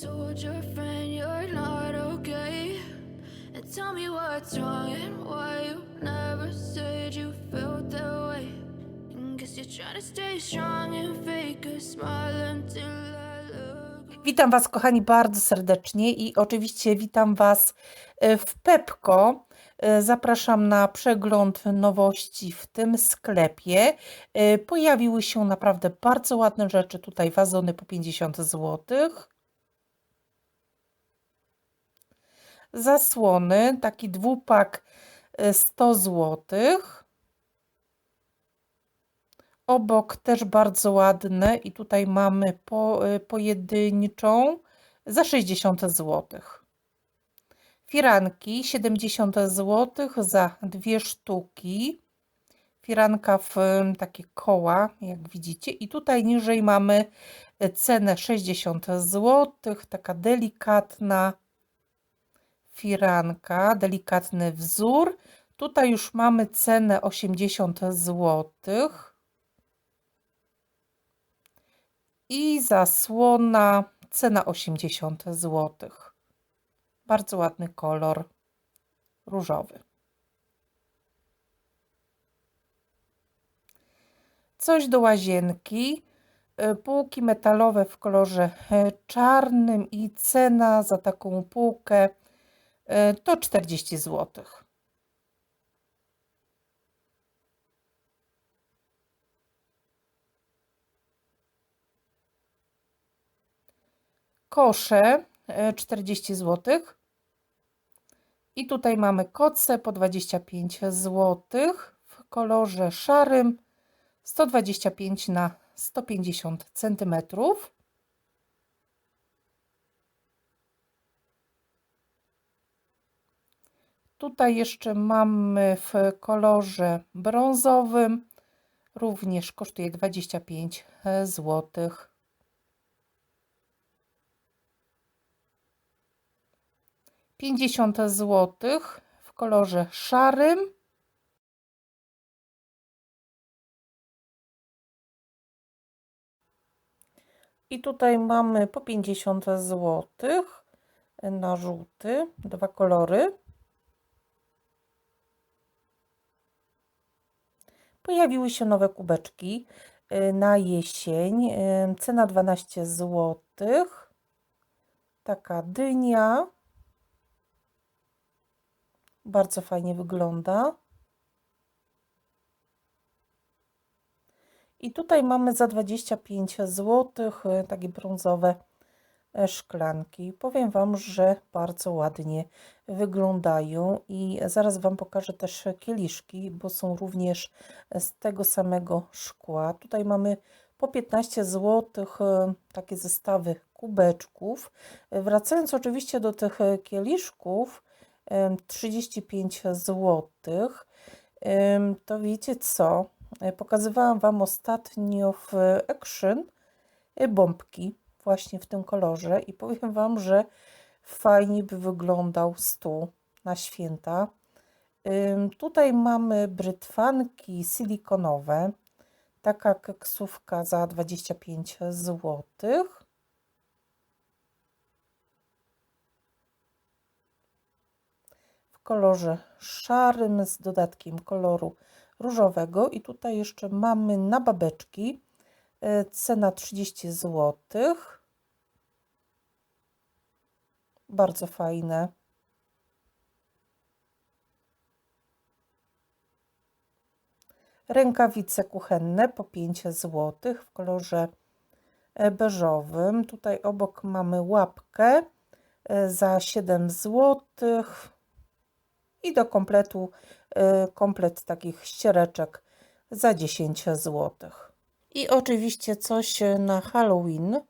told your friend you're not okay? And tell me what's wrong and why you never said you felt that way. Guess you're trying to stay strong and fake a smile until. Witam Was, kochani, bardzo serdecznie i oczywiście witam Was e, w Pepko. E, Zapraszam na przegląd nowości w tym sklepie. E, Pojawiły się naprawdę bardzo ładne rzeczy. Tutaj wazony po 50 zł. Zasłony, taki dwupak e, 100 złotych. Obok też bardzo ładne i tutaj mamy po, y, pojedynczą za 60 zł. Firanki 70 zł za dwie sztuki. Firanka w y, takie koła, jak widzicie. I tutaj niżej mamy y, cenę 60 zł. Taka delikatna firanka, delikatny wzór. Tutaj już mamy cenę 80 złotych. i zasłona cena 80 zł. Bardzo ładny kolor różowy. Coś do łazienki. y, Półki metalowe w kolorze e, czarnym i cena za taką półkę e, to 40 zł. kosze e, 40 zł. I tutaj mamy koce po 25 zł w kolorze szarym 125 na 150 cm. Tutaj jeszcze mamy w kolorze brązowym, również kosztuje 25 złotych. Pięćdziesiąt złotych w kolorze szarym. I tutaj mamy po 50 złotych na żółty, dwa kolory. Pojawiły się nowe kubeczki y, na jesień. y, Cena 12 złotych. Taka dynia. Bardzo fajnie wygląda. I tutaj mamy za 25 zł takie brązowe szklanki. Powiem Wam, że bardzo ładnie wyglądają i zaraz Wam pokażę też kieliszki, bo są również z tego samego szkła. Tutaj mamy po 15 zł takie zestawy kubeczków. Wracając oczywiście do tych e, kieliszków, em, 35 zł. Em, To wiecie co? E, Pokazywałam Wam ostatnio w Action e, bombki właśnie w tym kolorze i powiem Wam, że fajnie by wyglądał stół na święta. Tutaj mamy brytwanki silikonowe. Taka keksówka za 25 zł. W kolorze szarym z dodatkiem koloru różowego. I tutaj jeszcze mamy na babeczki. E, Cena 30 zł. Bardzo fajne. Rękawice kuchenne po 5 zł w kolorze e, beżowym. Tutaj obok mamy łapkę e, za 7 zł. I do kompletu komplet takich ściereczek za 10 zł. I oczywiście coś na Halloween.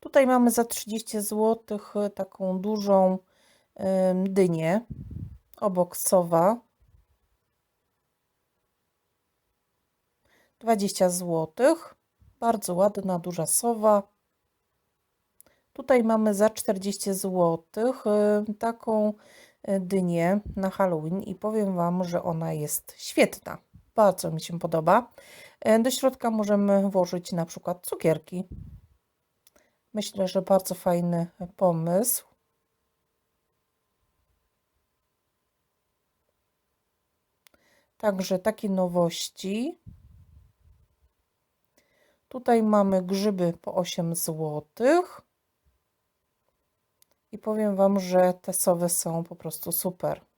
Tutaj mamy za 30 zł taką dużą dynię. Obok sowa. 20 zł. Bardzo ładna, duża sowa. Tutaj mamy za 40 zł taką e, dynię na Halloween i powiem Wam, że ona jest świetna. Bardzo mi się podoba. E, Do środka możemy włożyć na przykład cukierki. Myślę, że bardzo fajny pomysł. Także takie nowości. Tutaj mamy grzyby po 8 zł. I powiem Wam, że te sowy są po prostu super.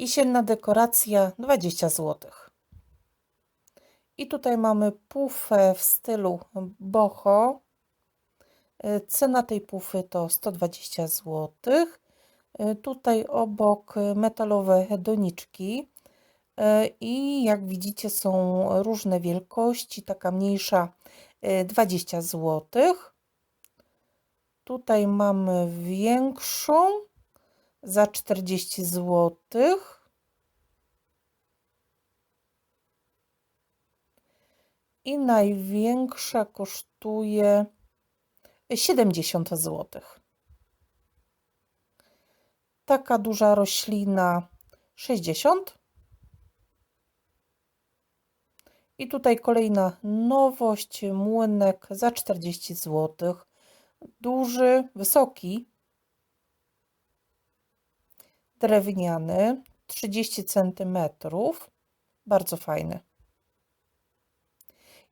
Jesienna dekoracja 20 zł. I tutaj mamy pufę w stylu boho. Cena tej pufy to 120 zł. Tutaj obok metalowe doniczki. I jak widzicie, są różne wielkości. Taka mniejsza y, 20 zł. Tutaj mamy większą za 40 zł. I największa kosztuje 70 zł. Taka duża roślina 60. I tutaj kolejna nowość, młynek za 40 zł. Duży, wysoki, drewniany, 30 cm. Bardzo fajny.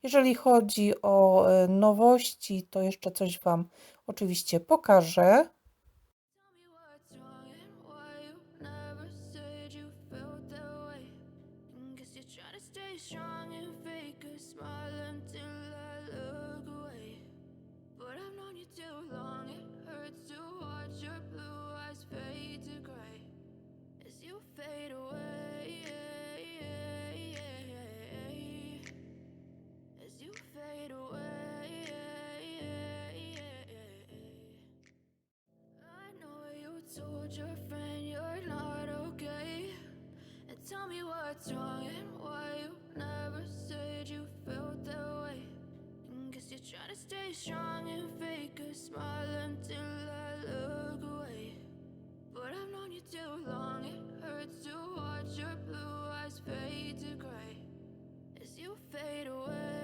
Jeżeli chodzi o e, nowości, to jeszcze coś Wam oczywiście pokażę. Tell me fade away. As you fade away. I know you told your friend you're not okay. And tell me what's wrong and why you never said you felt that way. Guess you're trying to stay strong and fake a smile until I look away. But I've known you too long, hurts to watch your blue eyes fade to gray as you fade away.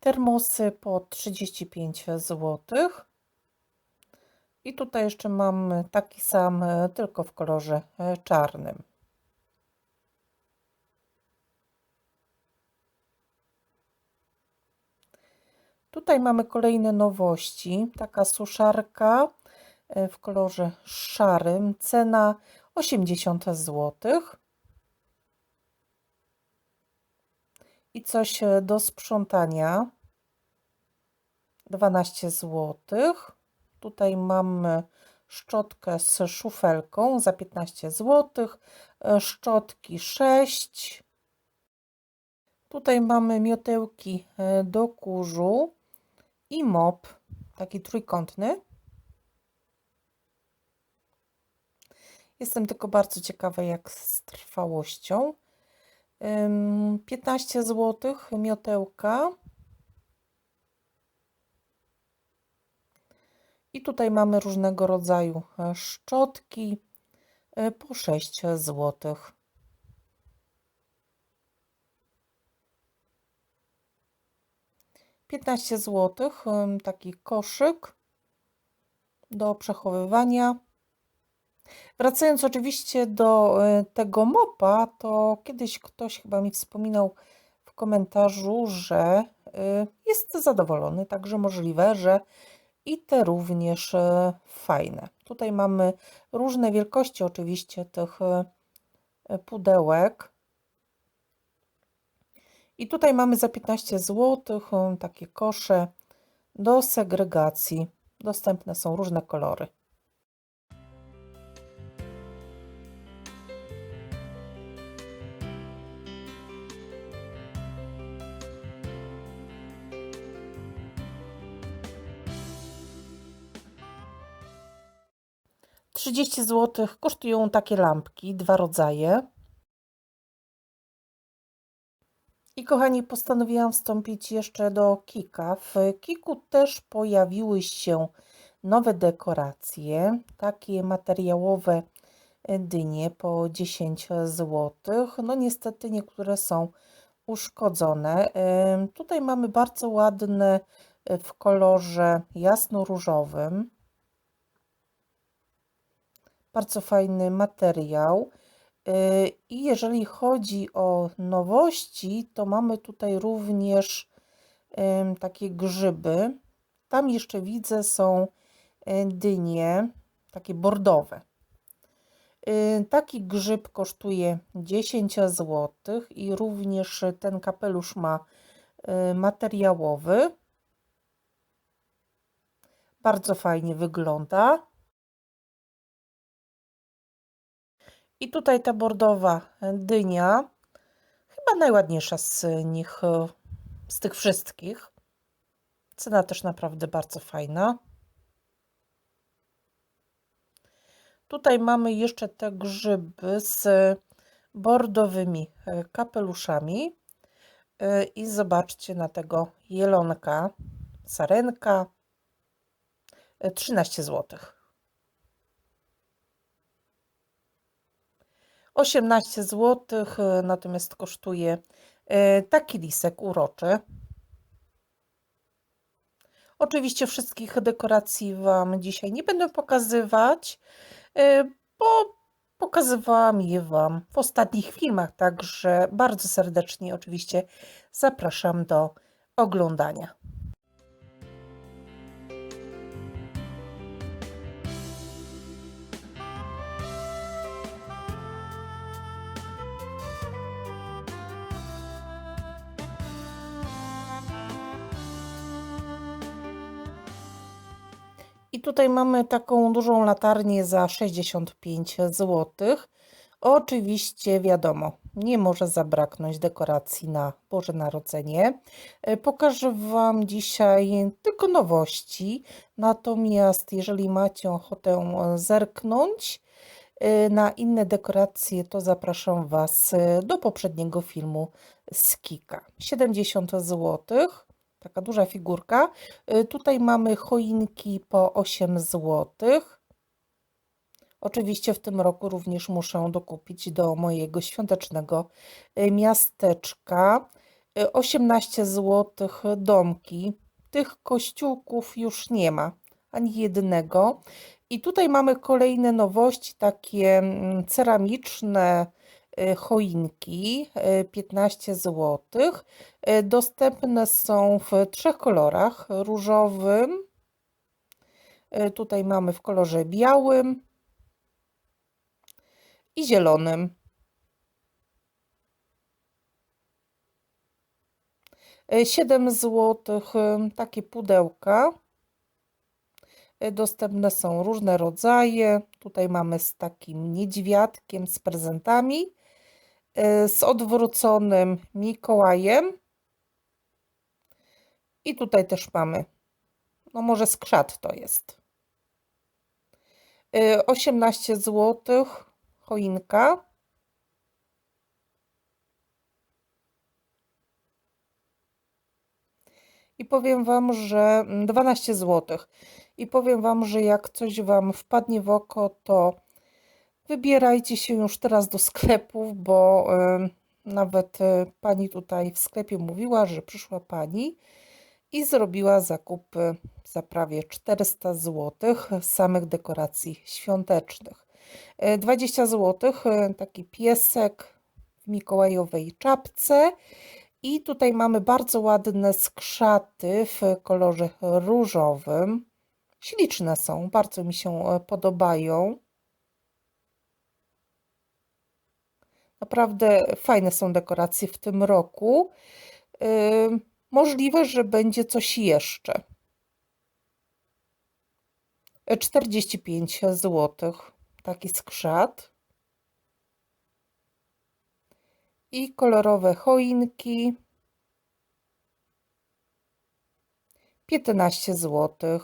Termosy po 35 zł. I tutaj jeszcze mam taki sam, e, tylko w kolorze e, czarnym. Tutaj mamy kolejne nowości. Taka suszarka e, w kolorze szarym. Cena 80 zł. I coś e, do sprzątania. 12 zł. Tutaj mamy szczotkę z szufelką za 15 zł. e, Szczotki 6. Tutaj mamy miotełki do kurzu i mop, taki trójkątny. Jestem tylko bardzo ciekawa, jak z trwałością. 15 zł miotełka. I tutaj mamy różnego rodzaju e, szczotki e, po 6 złotych. 15 zł, taki koszyk do przechowywania. Wracając oczywiście do y, tego mopa, to kiedyś ktoś chyba mi wspominał w komentarzu, że y, jest zadowolony, także możliwe, że i te również y, fajne. Tutaj mamy różne wielkości oczywiście tych pudełek. I tutaj mamy za 15 zł takie kosze do segregacji. Dostępne są różne kolory. Trzydzieści zł kosztują takie lampki, dwa rodzaje. I kochani, postanowiłam wstąpić jeszcze do Kika. W Kiku też pojawiły się nowe dekoracje, takie materiałowe dynie po 10 zł. No niestety niektóre są uszkodzone. Tutaj mamy bardzo ładne e, w kolorze jasno-różowym. Bardzo fajny materiał. I jeżeli chodzi o nowości, to mamy tutaj również takie grzyby. Tam jeszcze widzę są y, dynie, takie bordowe. Y, Taki grzyb kosztuje 10 zł i również ten kapelusz ma y, materiałowy. Bardzo fajnie wygląda. I tutaj ta bordowa dynia, chyba najładniejsza z nich, z tych wszystkich. Cena też naprawdę bardzo fajna. Tutaj mamy jeszcze te grzyby z bordowymi e, kapeluszami. E, I zobaczcie na tego jelonka, sarenka, e, 13 zł. 18 zł, natomiast kosztuje e, taki lisek uroczy. Oczywiście wszystkich dekoracji Wam dzisiaj nie będę pokazywać, e, bo pokazywałam je Wam w ostatnich filmach, także bardzo serdecznie oczywiście zapraszam do oglądania. I tutaj mamy taką dużą latarnię za 65 zł. Oczywiście wiadomo, nie może zabraknąć dekoracji na Boże Narodzenie. E, Pokażę Wam dzisiaj tylko nowości, natomiast jeżeli macie ochotę zerknąć e, na inne dekoracje, to zapraszam Was e, do poprzedniego filmu z Kika. 70 zł. Taka duża figurka. Y, Tutaj mamy choinki po 8 zł. Oczywiście w tym roku również muszę dokupić do mojego świątecznego y, miasteczka. Y, 18 zł domki. Tych kościółków już nie ma, ani jednego. I tutaj mamy kolejne nowości, takie mm, ceramiczne y, choinki, y, 15 zł. Y, Dostępne są w trzech kolorach: różowym, tutaj mamy w kolorze białym i zielonym. Y, 7 zł takie pudełka. Dostępne są różne rodzaje. Tutaj mamy z takim niedźwiadkiem, z prezentami, z odwróconym Mikołajem. I tutaj też mamy, no może skrzat to jest. Y, 18 zł choinka. I powiem Wam, że mm, 12 zł. I powiem Wam, że jak coś Wam wpadnie w oko, to wybierajcie się już teraz do sklepów, bo nawet y, pani tutaj w sklepie mówiła, że przyszła pani i zrobiła zakupy za prawie 400 zł samych dekoracji świątecznych. Y, 20 zł taki piesek w mikołajowej czapce. I tutaj mamy bardzo ładne skrzaty w kolorze różowym. Śliczne są, bardzo mi się e, podobają. Naprawdę fajne są dekoracje w tym roku. Możliwe, że będzie coś jeszcze. E, 45 zł taki skrzat. I kolorowe choinki. 15 zł.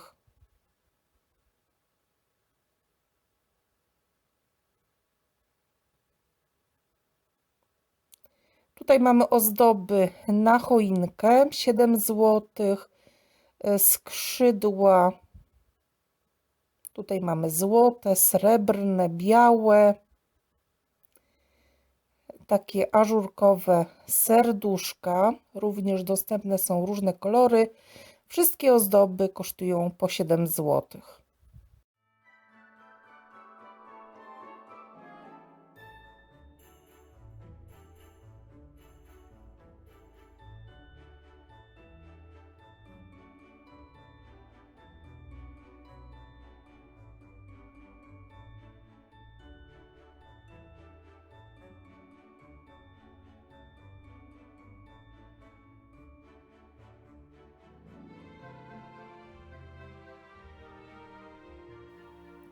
Tutaj mamy ozdoby na choinkę 7 zł, skrzydła Tutaj mamy złote, srebrne, białe, takie ażurkowe serduszka. Również dostępne są różne kolory. Wszystkie ozdoby kosztują po 7 zł.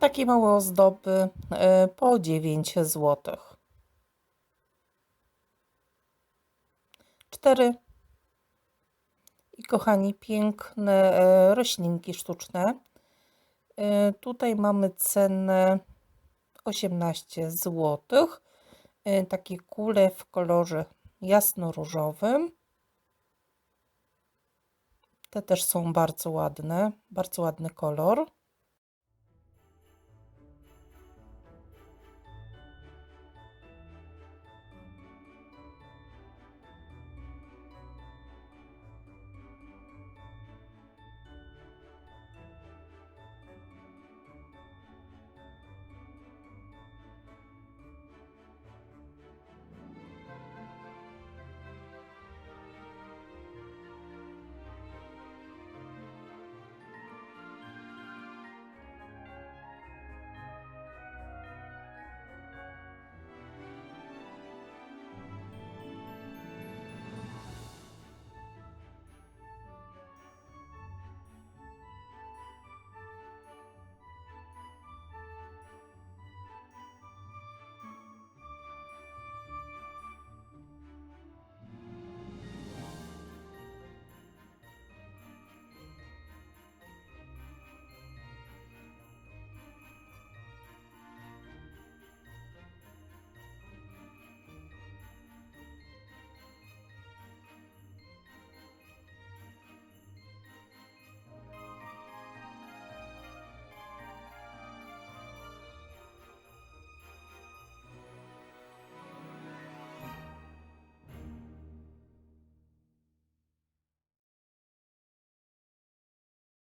Takie małe ozdoby e, po 9 zł. 4. I kochani, piękne e, roślinki sztuczne. E, Tutaj mamy cenę 18 zł. Takie kule w kolorze jasno-różowym. Te też są bardzo ładne, bardzo ładny kolor.